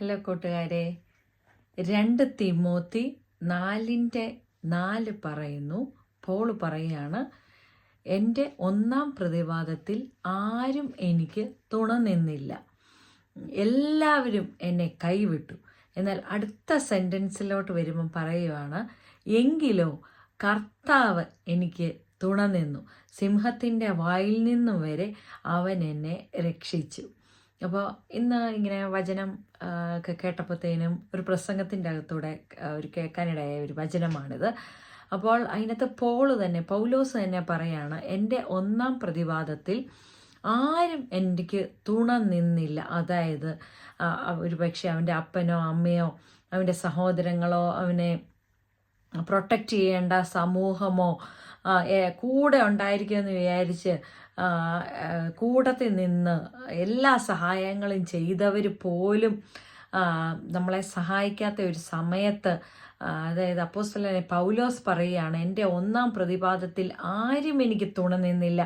Hello കൂട്ടുകാരെ. രണ്ട് Timothy നാലിന്റെ നാല് പറയുന്നു. പോൾ പറയാണ് എന്റെ ഒന്നാം പ്രതിവാദത്തിൽ ആരും എനിക്ക് തുണ നിന്നില്ല. എല്ലാവരും എന്നെ കൈവിട്ടു. എന്നാൽ അടുത്ത സെന്റൻസിലോട്ട് വരുമ്പം പറയുവാണ് എങ്കിലോ കർത്താവ് എനിക്ക് തുണ നിന്നു. സിംഹത്തിന്റെ വായിൽ നിന്നും വരെ അവൻ എന്നെ രക്ഷിച്ചു. അപ്പോൾ ഇന്ന് ഇങ്ങനെ വചനം ഒക്കെ കേട്ടപ്പോഴത്തേനും ഒരു പ്രസംഗത്തിന്റെ അകത്തൂടെ ഒരു കേൾക്കാനിടയായ ഒരു വചനമാണിത്. അപ്പോൾ അതിനകത്ത് പോൾ തന്നെ പൗലോസ് തന്നെ പറയാണ് എന്റെ ഒന്നാം പ്രതിവാദത്തിൽ ആരും എനിക്ക് തുണ നിന്നില്ല. അതായത് ഒരു പക്ഷേ അവന്റെ അപ്പനോ അമ്മയോ അവന്റെ സഹോദരങ്ങളോ അവനെ പ്രൊട്ടക്റ്റ് ചെയ്യേണ്ട സമൂഹമോ കൂടെ ഉണ്ടായിരിക്കുമെന്ന് വിചാരിച്ച് കൂട്ടത്തിൽ നിന്ന് എല്ലാ സഹായങ്ങളും ചെയ്തവർ പോലും നമ്മളെ സഹായിക്കാത്ത ഒരു സമയത്ത് അതായത് അപ്പോസ്തലനെ പൗലോസ് പറയുകയാണ് എന്റെ ഒന്നാം പ്രതിപാദത്തിൽ ആരും എനിക്ക് തുണ നിന്നില്ല.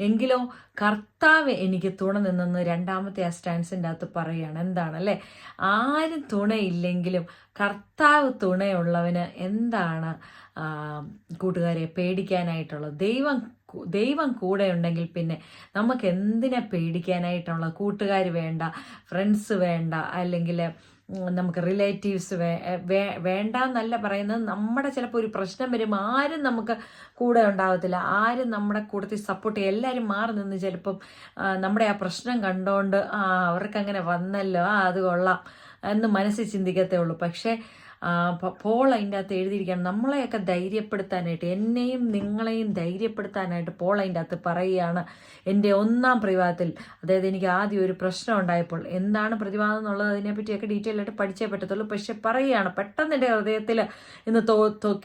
എങ്കിലോ കർത്താവ് എനിക്ക് തുണ നിന്നെന്ന് രണ്ടാമത്തെ ആ സ്റ്റാൻസിന്റെ അകത്ത് പറയുകയാണ്. എന്താണ് അല്ലേ ആരും തുണയില്ലെങ്കിലും കർത്താവ് തുണയുള്ളവന് എന്താണ് കൂട്ടുകാരെ പേടിക്കാനായിട്ടുള്ള ദൈവം ദൈവം കൂടെ ഉണ്ടെങ്കിൽ പിന്നെ നമുക്ക് എന്തിനെ പേടിക്കാനായിട്ടുള്ള കൂട്ടുകാർ വേണ്ട ഫ്രണ്ട്സ് വേണ്ട അല്ലെങ്കിൽ നമുക്ക് റിലേറ്റീവ്സ് വേ വേണ്ട എന്നല്ല പറയുന്നത്. നമ്മുടെ ചിലപ്പോൾ ഒരു പ്രശ്നം വരുമ്പോൾ ആരും നമുക്ക് കൂടെ ഉണ്ടാവത്തില്ല. ആരും നമ്മുടെ കൂട്ടത്തിൽ സപ്പോർട്ട് ചെയ്യും എല്ലാവരും മാറി നിന്ന് ചിലപ്പം നമ്മുടെ ആ പ്രശ്നം കണ്ടുകൊണ്ട് ആ അവർക്ക് അങ്ങനെ വന്നല്ലോ ആ അത് കൊള്ളാം എന്ന് മനസ്സിൽ ചിന്തിക്കത്തേ ഉള്ളൂ. പക്ഷേ പോൾ അതിന്റെ അകത്ത് എഴുതിയിരിക്കുകയാണ്. നമ്മളെയൊക്കെ ധൈര്യപ്പെടുത്താനായിട്ട് എന്നെയും നിങ്ങളെയും ധൈര്യപ്പെടുത്താനായിട്ട് പോൾ അതിന്റെ അകത്ത് പറയുകയാണ് എന്റെ ഒന്നാം പ്രതിവാദത്തിൽ അതായത് എനിക്ക് ആദ്യം ഒരു പ്രശ്നം ഉണ്ടായപ്പോൾ എന്താണ് പ്രതിവാദം എന്നുള്ളത് അതിനെപ്പറ്റിയൊക്കെ ഡീറ്റെയിൽ ആയിട്ട് പഠിച്ചേ പറ്റത്തുള്ളൂ. പക്ഷെ പറയുകയാണ് പെട്ടെന്ന് എന്റെ ഹൃദയത്തിൽ ഇന്ന് തോ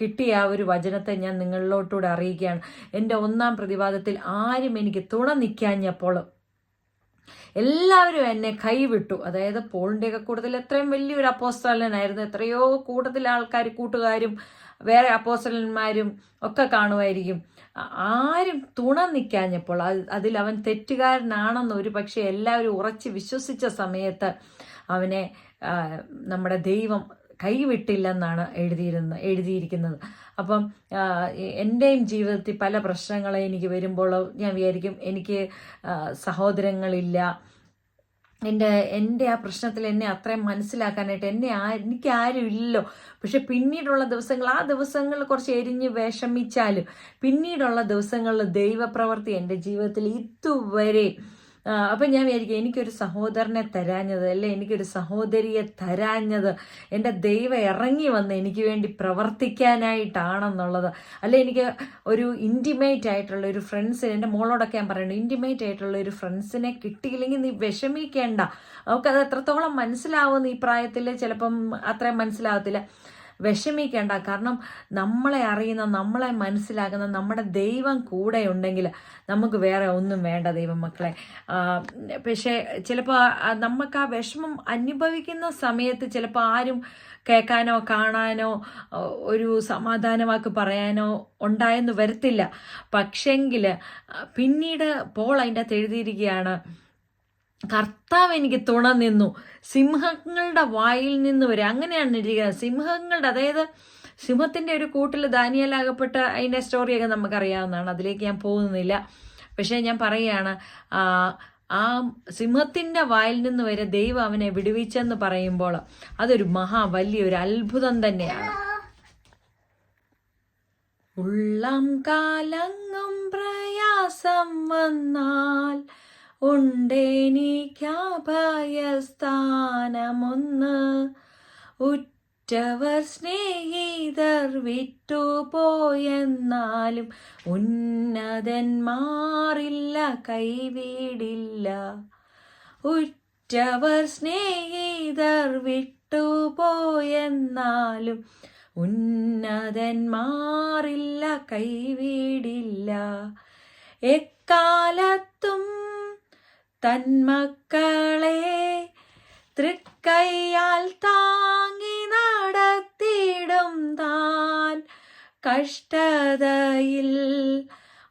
കിട്ടിയ ആ ഒരു വചനത്തെ ഞാൻ നിങ്ങളിലോട്ടൂടെ അറിയിക്കുകയാണ്. എന്റെ ഒന്നാം പ്രതിവാദത്തിൽ ആരും എനിക്ക് തുണ നിൽക്കാഞ്ഞപ്പോൾ എല്ലാവരും എന്നെ കൈവിട്ടു. അതായത് പോളിന്റെയൊക്കെ കൂട്ടത്തിൽ എത്രയും വലിയൊരു അപ്പോസ്റ്റലനായിരുന്നു എത്രയോ കൂട്ടത്തിൽ ആൾക്കാർ കൂട്ടുകാരും വേറെ അപ്പോസ്റ്റലന്മാരും ഒക്കെ കാണുമായിരിക്കും. ആരും തുണ നിൽക്കാഞ്ഞപ്പോൾ അത് അതിൽ അവൻ തെറ്റുകാരനാണെന്ന് ഒരു പക്ഷേ എല്ലാവരും ഉറച്ച് വിശ്വസിച്ച സമയത്ത് അവനെ നമ്മുടെ ദൈവം കൈവിട്ടില്ലെന്നാണ് എഴുതിയിരുന്നത് എഴുതിയിരിക്കുന്നത്. അപ്പം എന്റെയും ജീവിതത്തിൽ പല പ്രശ്നങ്ങൾ എനിക്ക് വരുമ്പോൾ ഞാൻ വിചാരിക്കും എനിക്ക് സഹോദരങ്ങളില്ല. എന്റെ എന്റെ ആ പ്രശ്നത്തിൽ എന്നെ അത്രയും മനസ്സിലാക്കാനായിട്ട് എന്നെ ആ എനിക്ക് ആരും ഇല്ലല്ലോ പക്ഷെ പിന്നീടുള്ള ദിവസങ്ങൾ ആ ദിവസങ്ങളിൽ കുറച്ച് എരിഞ്ഞ് വിഷമിച്ചാലും പിന്നീടുള്ള ദിവസങ്ങളിൽ ദൈവപ്രവർത്തി എന്റെ ജീവിതത്തിൽ ഇതുവരെ അപ്പം ഞാൻ വിചാരിക്കും എനിക്കൊരു സഹോദരനെ തരാഞ്ഞത് അല്ലെ എനിക്കൊരു സഹോദരിയെ തരാഞ്ഞത് എന്റെ ദൈവം ഇറങ്ങി വന്ന് എനിക്ക് വേണ്ടി പ്രവർത്തിക്കാനായിട്ടാണെന്നുള്ളത്. അല്ലെ എനിക്ക് ഒരു ഇന്റിമേറ്റ് ആയിട്ടുള്ള ഒരു ഫ്രണ്ട്സിന് എന്റെ മോളോടൊക്കെ ഞാൻ പറയുന്നത് ഇന്റിമേറ്റ് ആയിട്ടുള്ള ഒരു ഫ്രണ്ട്സിനെ കിട്ടിയില്ലെങ്കിൽ നീ വിഷമിക്കേണ്ട. അവൾക്കത് എത്രത്തോളം മനസ്സിലാവുമെന്ന് ഈ പ്രായത്തിൽ ചിലപ്പം അത്രയും മനസ്സിലാവത്തില്ല. വിഷമിക്കേണ്ട. കാരണം നമ്മളെ അറിയുന്ന നമ്മളെ മനസ്സിലാക്കുന്ന നമ്മുടെ ദൈവം കൂടെ ഉണ്ടെങ്കിൽ നമുക്ക് വേറെ ഒന്നും വേണ്ട ദൈവം മക്കളെ പക്ഷേ ചിലപ്പോൾ നമുക്ക് ആ വിഷമം അനുഭവിക്കുന്ന സമയത്ത് ചിലപ്പോൾ ആരും കേൾക്കാനോ കാണാനോ ഒരു സമാധാനമാക്കി പറയാനോ ഉണ്ടായെന്ന് വരത്തില്ല. പക്ഷെങ്കിൽ പിന്നീട് പോൾ അതിന്റെ അകത്ത് എഴുതിയിരിക്കുകയാണ് കർത്താവ് എനിക്ക് തുണ നിന്നു. സിംഹങ്ങളുടെ വായിൽ നിന്ന് വരെ. അങ്ങനെയാണ് ഇരിക്കുന്നത്. സിംഹങ്ങളുടെ അതായത് സിംഹത്തിന്റെ ഒരു കൂട്ടിൽ ദാനിയലാകപ്പെട്ട അതിന്റെ സ്റ്റോറിയൊക്കെ നമുക്കറിയാവുന്നതാണ്. അതിലേക്ക് ഞാൻ പോകുന്നില്ല. പക്ഷേ ഞാൻ പറയുകയാണ് ആ, സിംഹത്തിന്റെ വായിൽ നിന്ന് വരെ ദൈവം അവനെ വിടുവിച്ചെന്ന് പറയുമ്പോൾ അതൊരു മഹാ വലിയൊരു അത്ഭുതം തന്നെയാണ്. ഉള്ളം കാലങ്ങും പ്രയാസം വന്നാൽ ഉണ്ടെനിക്കഭയസ്ഥാനമൊന്ന് ഉറ്റവർ സ്നേഹിതർ വിട്ടുപോയെന്നാലും ഉന്നതന്മാറില്ല കൈവീടില്ല. ഉറ്റവർ സ്നേഹിതർ വിട്ടുപോയെന്നാലും ഉന്നതന്മാറില്ല കൈവീടില്ല. എക്കാലത്തും തന്മക്കളെ തൃക്കൈയാൽ താങ്ങി നടത്തിയിടും താൻ. കഷ്ടതയിൽ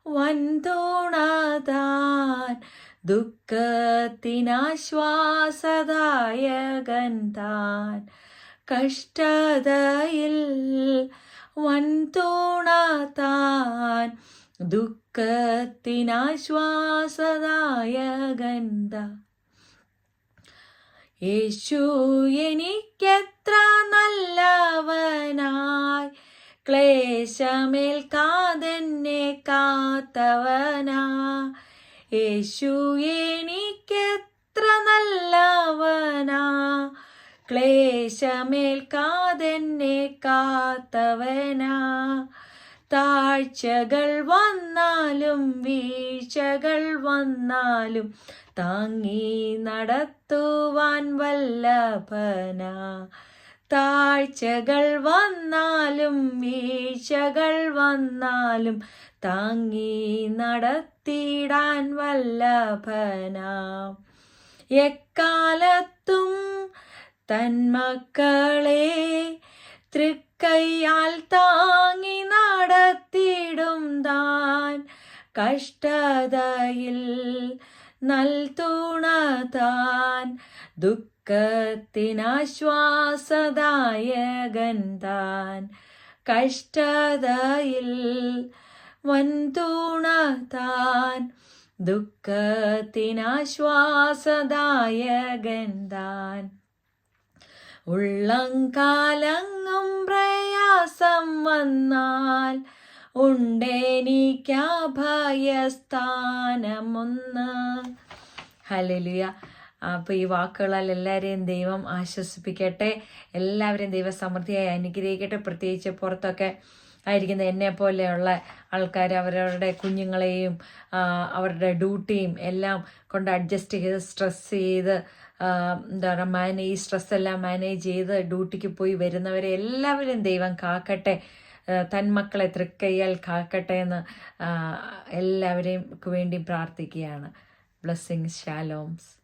വൻതൂണതാൻ ദുഃഖത്തിനാശ്വാസദായകൻ താൻ. കഷ്ടതയിൽ വൻതൂണ താൻ യേശു എനിക്കെത്ര നല്ലവനായി. ക്ലേശമേൽക്കാതെന്നെ കാത്തവനാ. യേശു എനിക്കെത്ര നല്ലവനാ. ക്ലേശമേൽക്കാതെന്നെ കാത്തവനാ. താഴ്ചകൾ വന്നാലും വീഴ്ചകൾ വന്നാലും താങ്ങി നടത്തുവാൻ വല്ലഭന. താഴ്ചകൾ വന്നാലും വീഴ്ചകൾ വന്നാലും താങ്ങി നടത്തിടാൻ വല്ലഭന. എക്കാലത്തും തന്മക്കളെ തൃക്കൈയാൽ താങ്ങി താൻ കഷ്ടതയിൽ നൽതുണതാൻ ദുഃഖത്തിനാശ്വാസദായകൻ താൻ കഷ്ടതയിൽ വൻതുണതാൻ ദുഃഖത്തിനാശ്വാസദായകൻ താൻ ഉള്ളംകാലങ്ങും പ്രയാസം വന്നാൽ ഉണ്ടെനിക്കഭയസ്ഥാനമൊന്ന്. ഹലലിയ അപ്പോൾ ഈ വാക്കുകളാൽ എല്ലാവരെയും ദൈവം ആശ്വസിപ്പിക്കട്ടെ. എല്ലാവരെയും ദൈവം സമൃദ്ധിയായി അനുഗ്രഹിക്കട്ടെ. പ്രത്യേകിച്ച് പുറത്തൊക്കെ ആയിരിക്കുന്ന എന്നെ പോലെയുള്ള ആൾക്കാർ അവരവരുടെ കുഞ്ഞുങ്ങളെയും അവരുടെ ഡ്യൂട്ടിയും എല്ലാം കൊണ്ട് അഡ്ജസ്റ്റ് ചെയ്ത് സ്ട്രെസ് ചെയ്ത് എന്താ പറയുക മാനേജ് സ്ട്രെസ് എല്ലാം മാനേജ് ചെയ്ത് ഡ്യൂട്ടിക്ക് പോയി വരുന്നവരെ എല്ലാവരെയും ദൈവം കാക്കട്ടെ. തന്മക്കളെ തൃക്കയ്യാൽ കാക്കട്ടെ എന്ന് എല്ലാവരെയും വേണ്ടി പ്രാർത്ഥിക്കുകയാണ്. ബ്ലെസ്സിങ് ഷാലോംസ്